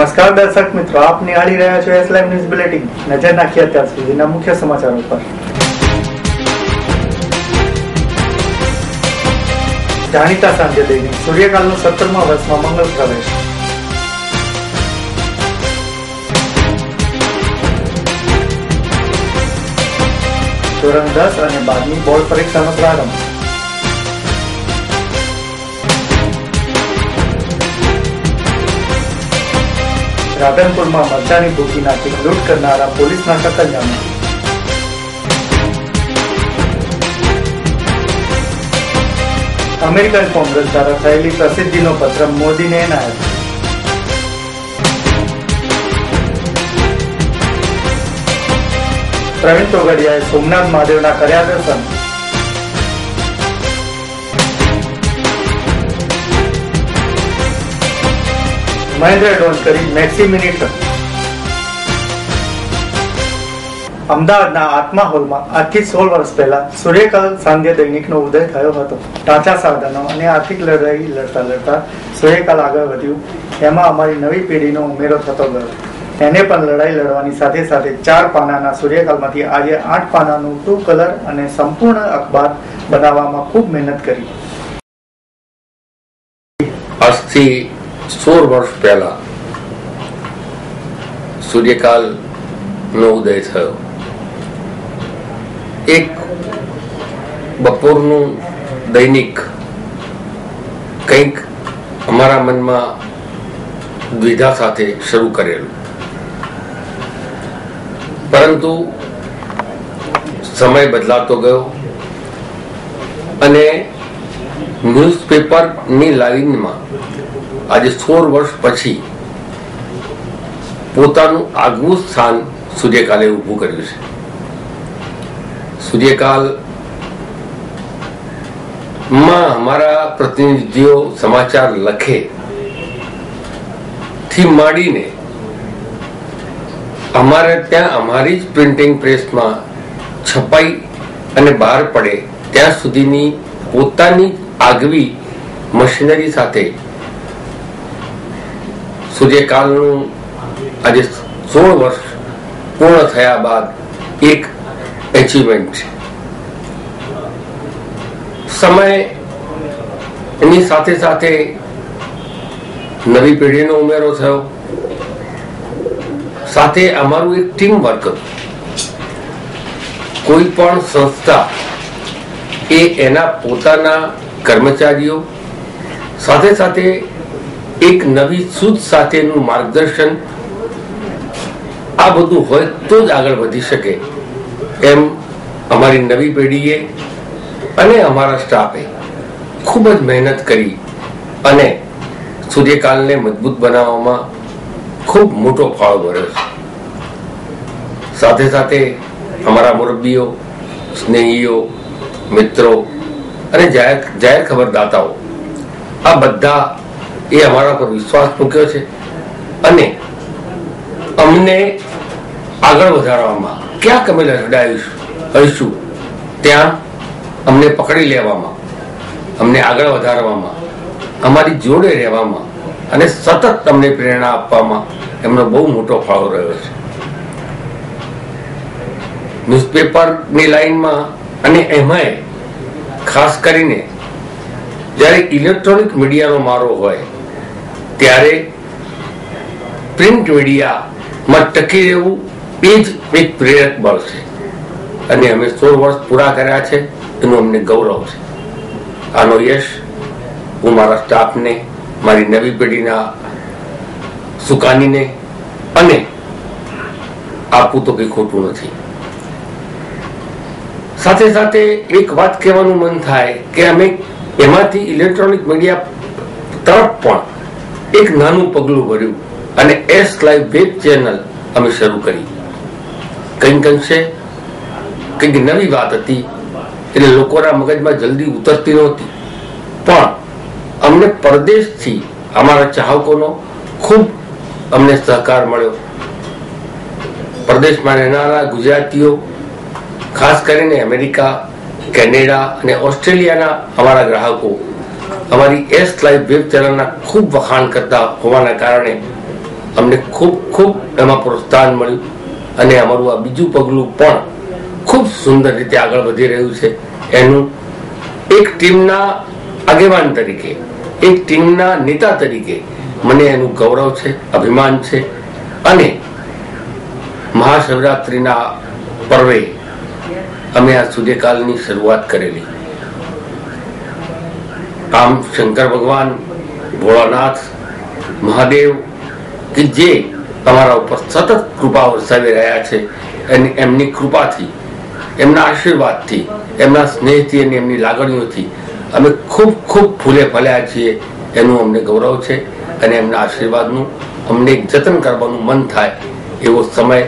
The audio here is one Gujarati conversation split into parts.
નમસ્કાર દર્શક મિત્રો, આપ નિહાળી રહ્યા છો એસ ન્યૂઝ બુલેટિન નજર નાખીએ અત્યાર સુધીના મુખ્ય સમાચાર ઉપર જાણીતા સાંજે દૈનિક સૂર્યકાળનો સત્તરમા વર્ષમાં મંગળ પ્રવેશ. ધોરણ દસ અને બારની બોર્ડ પરીક્ષાનો પ્રારંભ. રાધનપુરમાં મરચાની ભૂકી નાખી લૂંટ કરનારા પોલીસના કતલજામાં અમેરિકન કોંગ્રેસ દ્વારા થયેલી પ્રસિદ્ધિનો પત્ર મોદીને એનાયત. પ્રવીણ તોગડિયાએ સોમનાથ મહાદેવના કર્યા દર્શન મહેન્દ્ર ડોન કરી મેક્સી મિનિટ અમદાવાદના આત્મા હોલમાં આજથી સોળ વર્ષ પહેલા સૂર્યકાલ સાંધ્ય દૈનિકનો ઉદય થયો હતો. ટાંચા સાધનો અને આર્થિક લડાઈ લડતા લડતા સૂર્યકાલ આગળ વધ્યું. એમાં અમારી નવી પેઢીનો ઉમેરો થતો ગયો. એને પણ લડાઈ લડવાની સાથે સાથે ચાર પાનાના સૂર્યકાલમાંથી આજે આઠ પાનાનું ટુ કલર અને સંપૂર્ણ અખબાર બનાવવામાં ખૂબ મહેનત કરી. સોળ વર્ષ પહેલા સૂર્યકાલ નો ઉદય થયો. એક બપોરનું દૈનિક કંઈક અમારા મનમાં દ્વિધા સાથે શરૂ કરેલું. પરંતુ સમય બદલાતો ગયો અને ન્યૂઝપેપરની લાઈનમાં આજે સોળ વર્ષ પછી પોતાનું આગવું સ્થાન સૂર્યકાલે ઊભું કર્યું છે. સૂર્યકાલમાં અમારા પ્રતિનિધિઓ સમાચાર લખે થી માંડીને અમારે ત્યાં અમારી જ પ્રિન્ટિંગ પ્રેસમાં છપાઈ અને બહાર પડે ત્યાં સુધીની પોતાની આગવી મશીનરી સાથે સૂર્યકાલનું આજે સોળ વર્ષ પૂર્ણ થયા બાદ એક એચિવમેન્ટ છે. સમય એની સાથે સાથે નવી પેઢીનો ઉમેરો થયો. સાથે અમારું એક ટીમ વર્ક કોઈ પણ સંસ્થા એ એના પોતાના કર્મચારીઓ સાથે સાથે એક નવી સૂઝ સાથેનું માર્ગદર્શન આ બધું હોય તો જ આગળ વધી શકે એમ અમારી નવી પેઢીએ અને અમારા સ્ટાફે ખૂબ જ મહેનત કરી અને સૂર્યકાલને મજબૂત બનાવવામાં ખૂબ મોટો ફાળો ભર્યો છે. સાથે સાથે અમારા મુરબ્બીઓ સ્નેહીઓ, મિત્રો અને જાહેર જાહેર ખબરદાતાઓ આ બધા એ અમારા પર વિશ્વાસ મૂક્યો છે. અને અમને આગળ વધારવામાં ક્યાંક અમે લડાઈશું હઈશું ત્યાં અમને પકડી લેવામાં, અમને આગળ વધારવામાં, અમારી જોડે રહેવામાં અને સતત તમને પ્રેરણા આપવામાં એમનો બહુ મોટો ફાળો રહ્યો છે. ન્યૂઝપેપરની લાઈનમાં અને એમાંય ખાસ કરીને જ્યારે ઇલેક્ટ્રોનિક મીડિયાનો મારો હોય ત્યારે પ્રિન્ટ મીડિયામાં ટકી રહેવું એ જ એક પ્રેરક બળ છે. અને અમે સોળ વર્ષ પૂરા કર્યા છે, એનું અમને ગૌરવ છે. આનો યશ હું મારા સ્ટાફને, મારી નવી પેઢીના સુકાનીને અને આપવું તો કંઈ ખોટું નથી. સાથે સાથે એક વાત કહેવાનું મન થાય કે અમે એમાંથી ઇલેક્ટ્રોનિક મીડિયા તરફ પણ એક નાનું પગલું ભર્યું અને એસ લાઈવ વેબ ચેનલ અમે શરૂ કરી. કંઈક અંશે કંઈક નવી વાત હતી, એટલે લોકોના મગજમાં જલ્દી ઉતરતી નહોતી. પણ અમને પરદેશથી અમારા ચાહકોનો ખૂબ અમને સહકાર મળ્યો. પરદેશમાં રહેનારા ગુજરાતીઓ, ખાસ કરીને અમેરિકા, કેનેડા અને ઓસ્ટ્રેલિયાના અમારા ગ્રાહકો અમારી એસ લાઈવ વેબ ચેનલના ખૂબ વખાણ કરતા હોવાના કારણે અમને ખૂબ ખૂબ એમાં પ્રોત્સાહન મળ્યું અને અમારું આ બીજું પગલું પણ ખૂબ સુંદર રીતે આગળ વધી રહ્યું છે. એનું એક ટીમના આગેવાન તરીકે, એક ટીમના નેતા તરીકે મને એનું ગૌરવ છે, અભિમાન છે અને મહાશિવરાત્રિના પર્વે અમે આ સૂર્યકાલની શરૂઆત કરેલી. આમ શંકર ભગવાન, ભોળાનાથ, મહાદેવ, કે જે તમારા ઉપર સતત કૃપા વરસાવી રહ્યા છે અને એમની કૃપાથી, એમના આશીર્વાદથી, એમના સ્નેહથી અને એમની લાગણીઓથી અમે ખૂબ ખૂબ ફૂલે ફલ્યા છીએ. એનું અમને ગૌરવ છે અને એમના આશીર્વાદનું અમને જતન કરવાનું મન થાય એવો સમય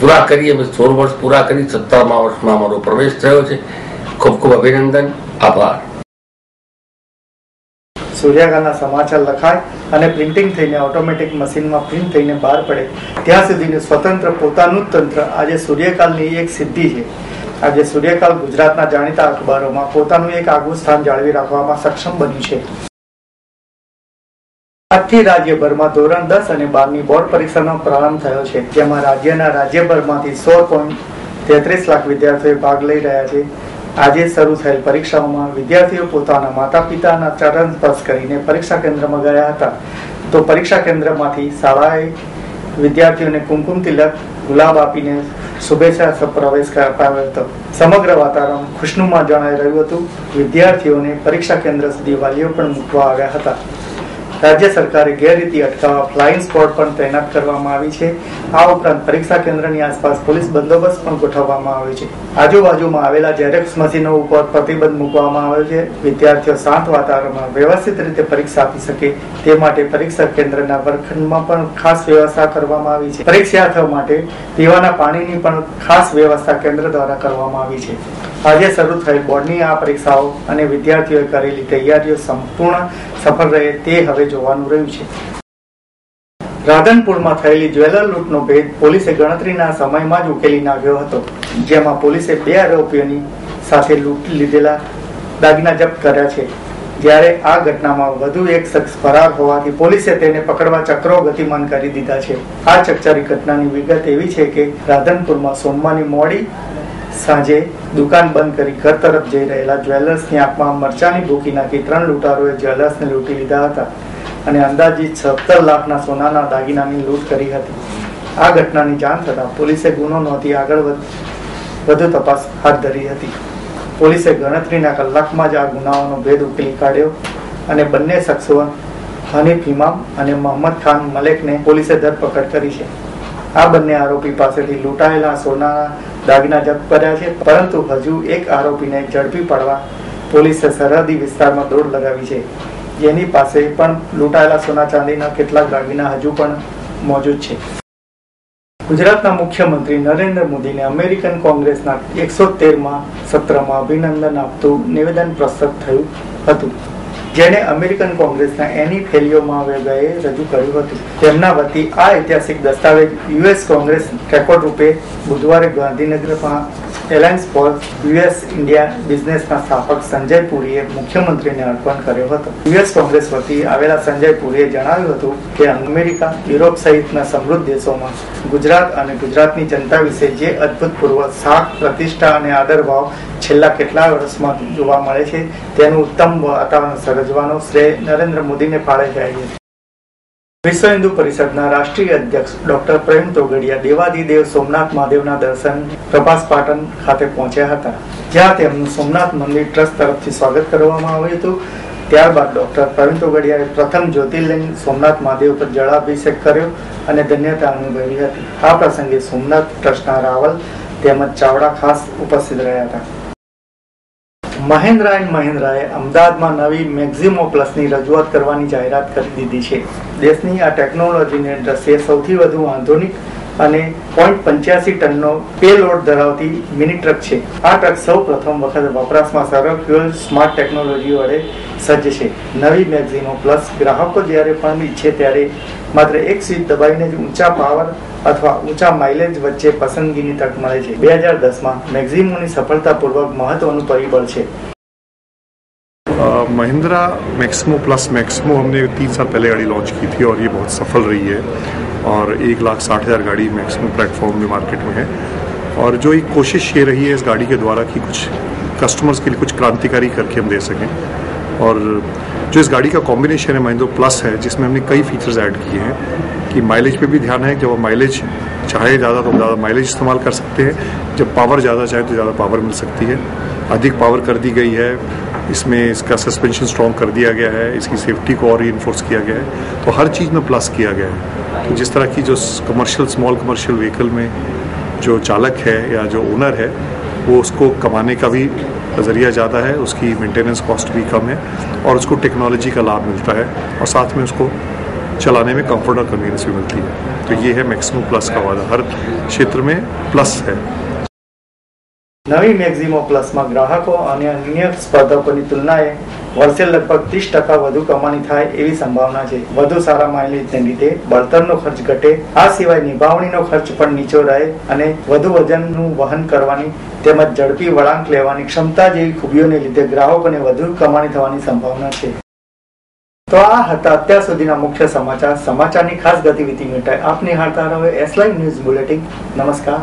પૂરા કરી અમે સોળ વર્ષ પૂરા કરી, સત્તરમા વર્ષમાં અમારો પ્રવેશ થયો છે. ખૂબ ખૂબ અભિનંદન. આભાર. સૂર્યકાળના સમાચાર લખાય અને પ્રિન્ટિંગ થઈને ઓટોમેટિક મશીનમાં પ્રિન્ટ થઈને બહાર પડે, ત્યાં સુધીનું સ્વતંત્ર પોતાનું તંત્ર આજે સૂર્યકાલની એક સિદ્ધિ છે. આજે સૂર્યકાલ ગુજરાતના જાણીતા અખબારોમાં પોતાનું એક આગવું સ્થાન જાળવી રાખવામાં સક્ષમ બન્યું છે. આજથી રાજ્યભરમાં ધોરણ દસ અને બારની બોર્ડ પરીક્ષાનો પ્રારંભ થયો છે, જેમાં રાજ્યના રાજ્યભરમાંથી સો પોઈન્ટ તેત્રીસ લાખ વિદ્યાર્થીઓ ભાગ લઈ રહ્યા છે. આજે શરૂ થયેલ પરીક્ષાઓમાં વિદ્યાર્થીઓ પોતાના માતા પિતાના ચરણ સ્પર્શ કરીને પરીક્ષા કેન્દ્રમાં ગયા હતા. તો પરીક્ષા કેન્દ્રમાંથી શાળાએ વિદ્યાર્થીઓને કુમકુમ તિલક, ગુલાબ આપીને શુભેચ્છા પ્રવેશ અપાવ્યો હતો. સમગ્ર વાતાવરણ ખુશનુમાં જણાઈ રહ્યું હતું. વિદ્યાર્થીઓને પરીક્ષા કેન્દ્ર સુધી વાલીઓ પણ મૂકવા આવ્યા હતા. રાજ્ય સરકારે ગેરરીતિ અટકાવવા ફ્લાઇંગ સ્કોડ પણ તૈનાત કરવામાં આવી છે. આ ઉપરાંત પરીક્ષા કેન્દ્રની આસપાસ પોલીસ બંદોબસ્ત પણ ગોઠવવામાં આવ્યો છે. આજુબાજુમાં આવેલા ઝેરોક્સ મશીનો ઉપર પ્રતિબંધ મૂકવામાં આવ્યો છે. વિદ્યાર્થીઓ શાંત વાતાવરણમાં વ્યવસ્થિત રીતે પરીક્ષા આપી શકે તે માટે પરીક્ષા કેન્દ્રના વર્ગખંડમાં પણ ખાસ વ્યવસ્થા કરવામાં આવી છે. પરીક્ષાર્થીઓ માટે પીવાના પાણીની પણ ખાસ વ્યવસ્થા કેન્દ્ર દ્વારા કરવામાં આવી છે. આજે શરૂ થયેલ બોર્ડની આ પરીક્ષાઓ અને વિદ્યાર્થીઓએ કરેલી તૈયારીઓ સંપૂર્ણ સફળ રહે તે હવે જોવાનું રહ્યું છે. રાધનપુરમાં થયેલી જ્વેલર લૂંટનો ભેદ પોલીસે ગણતરીના સમયમાં જ ઉકેલી નાખ્યો હતો, જેમાં પોલીસે બે આરોપીઓની સાથે લૂંટ લીધેલા દાગીના જપ્ત કર્યા છે. જ્યારે આ ઘટનામાં વધુ એક શખ્સ ફરાર હોવાથી પોલીસે તેને પકડવા ચક્રો ગતિમાન કરી દીધા છે. આ ચકચારી ઘટનાની વિગત એવી છે કે રાધનપુરમાં સોમવારની મોડી સાંજે દુકાન બંધ કરી ઘર તરફ જઈ રહેલા જ્વેલર્સની આંખમાં મરચાની ભૂકી નાખી ત્રણ લૂંટારોએ જ્વેલર્સને લૂંટી લીધા હતા અને અંદાજિત સત્તર લાખના સોનાના દાગીનાની લૂંટ કરી હતી. આ ઘટનાની જાણ થતાં પોલીસે ગુનો નોંધી આગળ વધુ તપાસ હાથ ધરી હતી. પોલીસે ગણતરીના કલાકમાં જ આ ગુનાઓનો ભેદ ઉકેલી કાઢ્યો અને બંને શખ્સો હનીફ ઇમામ અને મોહમ્મદ ખાન મલેકને પોલીસે ધરપકડ કરી છે. આ બંને આરોપી પાસેથી લૂંટાયેલા સોનાના દાગીના જપ્ત કર્યા છે. પરંતુ હજુ એક આરોપીને ઝડપી પાડવા પોલીસે સરહદી વિસ્તારમાં દોડ લગાવી છે. જેની પાસે પણ લૂંટાયેલા સોના ચાંદીના કેટલાક દાગીના હજુ પણ મોજૂદ છે. ગુજરાતના મુખ્યમંત્રી નરેન્દ્ર મોદીને અમેરિકન કોંગ્રેસના એકસો તેરમાં સત્રમાં અભિનંદન આપતું નિવેદન પ્રસ્તુત થયું હતું. જેને અમેરિકન કોંગ્રેસના એની ફેલિયોમાં વેગાએ રજૂ કર્યું હતું. તેમના વતી આ ઐતિહાસિક દસ્તાવેજ યુએસ કોંગ્રેસ રેકોર્ડ રૂપે બુધવારે ગાંધીનગરમાં એલાયન્સ ફોર યુએસ ઇન્ડિયા બિઝનેસના સ્થાપક સંજય પુરીએ મુખ્યમંત્રીને અર્પણ કર્યો હતો. યુએસ કોંગ્રેસ વતી આવેલા સંજય પુરીએ જણાવ્યું હતું કે અમેરિકા, યુરોપ સહિતના સમૃદ્ધ દેશોમાં ગુજરાત અને ગુજરાતની જનતા વિશે જે અભૂતપૂર્વ સાખ, પ્રતિષ્ઠા અને આદરભાવ છેલ્લા કેટલા વર્ષમાં જોવા મળે છે તેનું ઉત્તમ વાતાવરણ સર્જવાનો શ્રેય નરેન્દ્ર મોદીને ફાળે જાય છે. વિશ્વ હિન્દુ પરિષદના રાષ્ટ્રીય અધ્યક્ષ ડોક્ટર પ્રેમ તોગડિયા દેવાદિદેવ સોમનાથ મહાદેવના દર્શન પ્રભાસ પાટણ ખાતે પહોંચ્યા હતા. જ્યાં તેમનું સોમનાથ મંદિર ટ્રસ્ટ તરફથી સ્વાગત કરવામાં આવ્યું હતું. ત્યારબાદ ડોક્ટર પ્રવીણ તોગડિયાએ પ્રથમ જ્યોતિર્લિંગ સોમનાથ મહાદેવ પર જળાભિષેક કર્યો અને ધન્યતા અનુભવી હતી. આ પ્રસંગે સોમનાથ ટ્રસ્ટના રાવલ તેમજ ચાવડા ખાસ ઉપસ્થિત રહ્યા હતા. મહેન્દ્રા એન્ડ મહેન્દ્રાએ અમદાવાદમાં નવી મેક્ઝિમો પ્લસની રજૂઆત કરવાની જાહેરાત કરી દીધી છે. દેશની આ ટેકનોલોજીની દ્રશ્ય સૌથી વધુ આધુનિક અને પોઈન્ટ પંચ્યાસી ટનનો પે ધરાવતી મિની ટ્રક છે. આ ટ્રક સૌ પ્રથમ વખત વપરાશમાં સરળ ફ્યુઅલ સ્માર્ટ ટેકનોલોજી વડે સજ્જ છે. નવી મેક્ઝિમો પ્લસ ગ્રાહકો જ્યારે પણ ઈચ્છે ત્યારે માત્ર એક સ્વિચ દબાઈને જ ઊંચા પાવર અથવા ઊંચા માઇલેજ વચ્ચે પસંદગીની તક મળે છે. બે હજાર દસમાં મેક્ઝિમોની સફળતાપૂર્વક મહત્વનું પરિબળ છે. महिंद्रा मैक्सिमो प्लस मैक्सिमो हमने तीन साल पहले गाड़ी लॉन्च की थी और ये बहुत सफल रही है और एक लाख साठ हज़ार गाड़ी मैक्सिमो प्लेटफॉर्म में मार्केट में है। और जो एक कोशिश ये रही है इस गाड़ी के द्वारा कि कुछ कस्टमर्स के लिए कुछ क्रांतिकारी करके हम दे सकें। और जो इस गाड़ी का कॉम्बिनेशन है, महिंद्रो प्लस है, जिसमें हमने कई फीचर्स ऐड किए हैं कि माइलेज पे भी ध्यान है, जब माइलेज चाहे ज़्यादा तो ज़्यादा माइलेज इस्तेमाल कर सकते हैं, जब पावर ज़्यादा चाहे तो ज़्यादा पावर मिल सकती है। अधिक पावर कर दी गई है इसमें इसका सस्पेंशन स्ट्रॉन्ग कर दिया गया है, इसकी सेफ्टी को और ही इन्फोर्स किया गया है। तो हर चीज़ में प्लस किया गया है। तो जिस तरह की जो कमर्शियल स्मॉल कमर्शियल व्हीकल में जो चालक है या जो ओनर है, वो उसको कमाने का भी ज़रिया ज़्यादा है, उसकी मेंटेनेंस कॉस्ट भी कम है और उसको टेक्नोलॉजी का लाभ मिलता है और साथ में उसको चलाने में कंफर्ट और कन्वीनियंस भी मिलती है। तो ये है मैक्सिमम प्लस का वादा। हर क्षेत्र में प्लस है। નવી મેક્ઝિમો પ્લસમાં ગ્રાહકો અને અન્ય સ્પર્ધકોની તુલનાએ વર્ષે લગભગ ત્રીસ ટકા વધુ કમાણી થાય એવી સંભાવના છે. વધુ સારા માઇલેજને લીધે બળતણનો ખર્ચ ઘટે, આ સિવાય નિભાવણીનો ખર્ચ પણ નીચો રહે અને વધુ વજનનું વહન કરવાની તેમજ ઝડપી વળાંક લેવાની ક્ષમતા જેવી ખૂબીઓને લીધે ગ્રાહકોને વધુ કમાણી થવાની સંભાવના છે. તો આ હતા અત્યાર સુધીના મુખ્ય સમાચાર. સમાચારની ખાસ ગતિવિધિ માટે આપ નિહાળતા રહો. એસલાઈવ ન્યૂઝ બુલેટિન નમસ્કાર.